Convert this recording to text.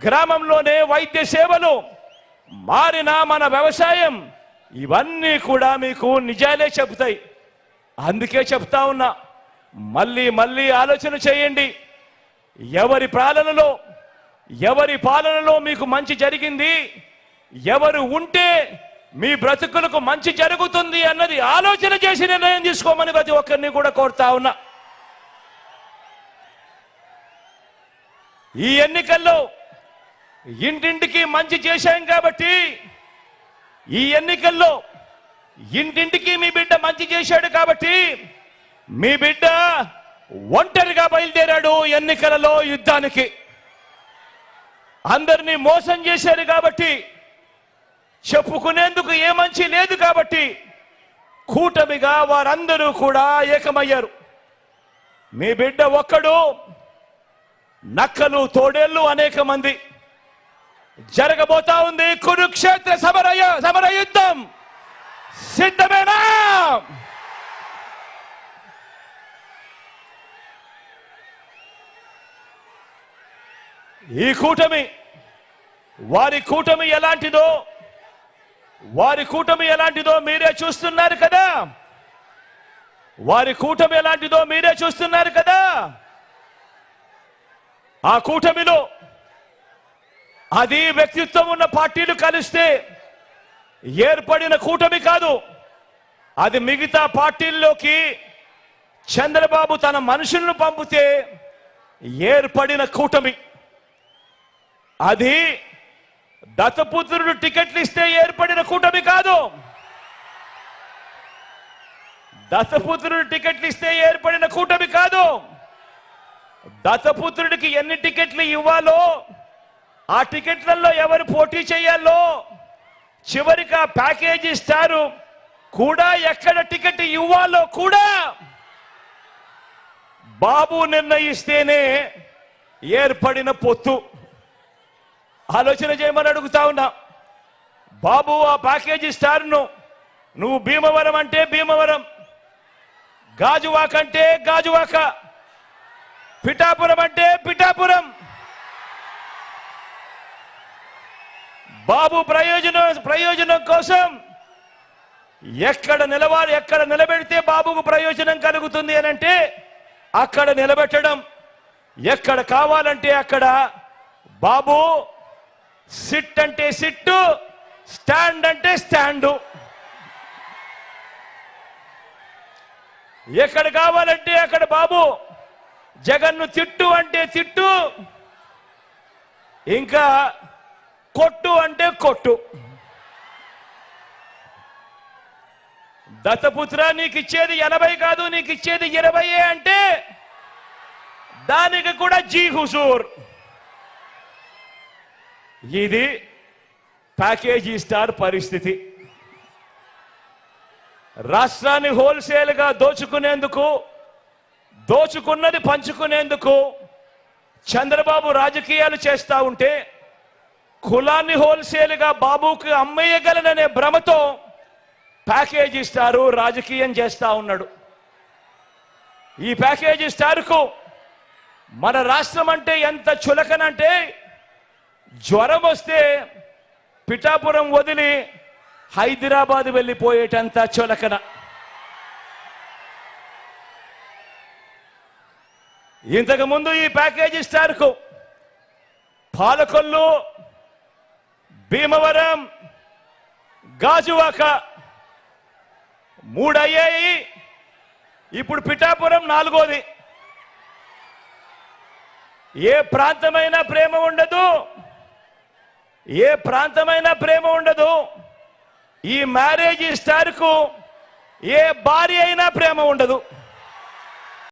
గ్రామంలోనే వైద్య సేవలు మారిన మన వ్యవసాయం ఇవన్నీ కూడా మీకు నిజాలే చెబుతాయి. అందుకే చెప్తా ఉన్నా మళ్ళీ మళ్ళీ ఆలోచన చేయండి. ఎవరి పాలనలో ఎవరి పాలనలో మీకు మంచి జరిగింది ఎవరు ఉంటే మీ బ్రతుకులకు మంచి జరుగుతుంది అన్నది ఆలోచన చేసి నిర్ణయం తీసుకోమని ప్రతి ఒక్కరిని కూడా కోరుతా ఉన్నా. ఈ ఎన్నికల్లో ఇంటింటికి మంచి చేశాం కాబట్టి ఈ ఎన్నికల్లో ఇంటింటికి మీ బిడ్డ మంచి చేశాడు కాబట్టి మీ బిడ్డ ఒంటరిగా బయలుదేరాడు ఎన్నికలలో యుద్ధానికి. అందరినీ మోసం చేశారు కాబట్టి చెప్పుకునేందుకు ఏ మంచి లేదు కాబట్టి కూటమిగా వారందరూ కూడా ఏకమయ్యారు. మీ బిడ్డ ఒక్కడు నక్కలు తోడేళ్ళు అనేక మంది. జరగబోతా ఉంది కురుక్షేత్ర సమరయ సమర యుద్ధం. సిద్ధమేనా? ఈ కూటమి వారి కూటమి ఎలాంటిదో వారి కూటమి ఎలాంటిదో మీరే చూస్తున్నారు కదా? వారి కూటమి ఎలాంటిదో మీరే చూస్తున్నారు కదా? ఆ కూటమిలో అది వ్యక్తిత్వం ఉన్న పార్టీలు కలిస్తే ఏర్పడిన కూటమి కాదు. అది మిగతా పార్టీల్లోకి చంద్రబాబు తన మనుషులను పంపితే ఏర్పడిన కూటమి. అది దత్తపుత్రుడు టికెట్లు ఇస్తే ఏర్పడిన కూటమి కాదు. దత్తపుత్రుడు టికెట్లు ఇస్తే ఏర్పడిన కూటమి కాదు. దత్తపుత్రుడికి ఎన్ని టికెట్లు ఇవ్వాలో ఆ టికెట్లలో ఎవరు పోటీ చేయాలో చివరికి ఆ ప్యాకేజీ ఇస్తారు. కూడా ఎక్కడ టికెట్ ఇవ్వాలో కూడా బాబు నిర్ణయిస్తేనే ఏర్పడిన పొత్తు. ఆలోచన చేయమని అడుగుతా ఉన్నా. బాబు ఆ ప్యాకేజీ ఇస్తారును. నువ్వు భీమవరం అంటే భీమవరం. గాజువాక అంటే గాజువాక. పిఠాపురం అంటే పిఠాపురం. బాబు ప్రయోజనం ప్రయోజనం కోసం ఎక్కడ నిలవాలి ఎక్కడ నిలబెడితే బాబుకు ప్రయోజనం కలుగుతుంది అని అంటే అక్కడ నిలబెట్టడం. ఎక్కడ కావాలంటే అక్కడ బాబు సిట్ అంటే సిట్టు స్టాండ్ అంటే స్టాండు. ఎక్కడ కావాలంటే అక్కడ బాబు జగన్ను తిట్టు అంటే తిట్టు. ఇంకా కొట్టు అంటే కొట్టు. దత్తపుత్ర నీకు ఇచ్చేది ఎనభై కాదు నీకు ఇచ్చేది ఇరవై అంటే దానికి కూడా జీ హుజూర్. ఇది ప్యాకేజీ స్టార్ పరిస్థితి. రాష్ట్రాన్ని హోల్సేల్గా దోచుకునేందుకు దోచుకున్నది పంచుకునేందుకు చంద్రబాబు రాజకీయాలు చేస్తా ఉంటే కులాన్ని హోల్సేల్గా బాబుకి అమ్మేయగలననే భ్రమతో ప్యాకేజీ ఇస్తారు రాజకీయం చేస్తా ఉన్నాడు. ఈ ప్యాకేజీ స్టార్కు మన రాష్ట్రం అంటే ఎంత చులకనంటే జ్వరం వస్తే పిఠాపురం వదిలి హైదరాబాద్ వెళ్ళిపోయేటంత చులకన. ఇంతకుముందు ఈ ప్యాకేజీ స్టార్కు పాలకొల్లు భీమవరం గాజువాక మూడు అయ్యాయి ఇప్పుడు పిఠాపురం నాలుగోది. ఏ ప్రాంతమైనా ప్రేమ ఉండదు. ఏ ప్రాంతమైనా ప్రేమ ఉండదు. ఈ మ్యారేజ్ స్టార్కు ఏ భార్య అయినా ప్రేమ ఉండదు.